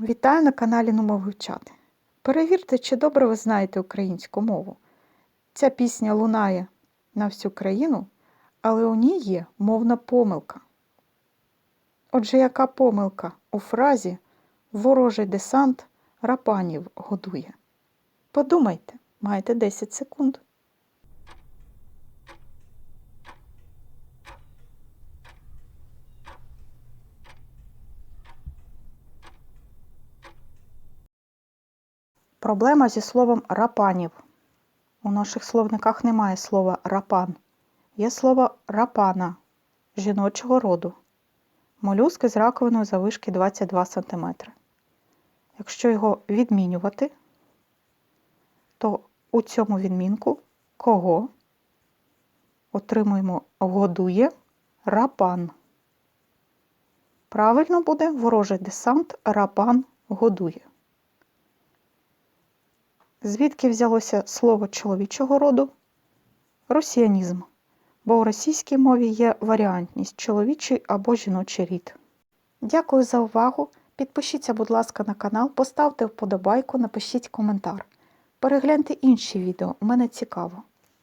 Вітаю на каналі Нумо Вивчати. Перевірте, чи добре ви знаєте українську мову. Ця пісня лунає на всю країну, але у ній є мовна помилка. Отже, яка помилка у фразі Ворожий десант рапанів годує? Подумайте, маєте 10 секунд. Проблема зі словом рапанів. У наших словниках немає слова рапан. Є слово рапана жіночого роду. Молюски з раковиною завишки 22 см. Якщо його відмінювати, то у цьому відмінку кого отримуємо годує рапан. Правильно буде ворожий десант рапан годує. Звідки взялося слово чоловічого роду? Росіянізм. Бо у російській мові є варіантність чоловічий або жіночий рід. Дякую за увагу. Підпишіться, будь ласка, на канал, поставте вподобайку, напишіть коментар. Перегляньте інші відео, мене цікаво.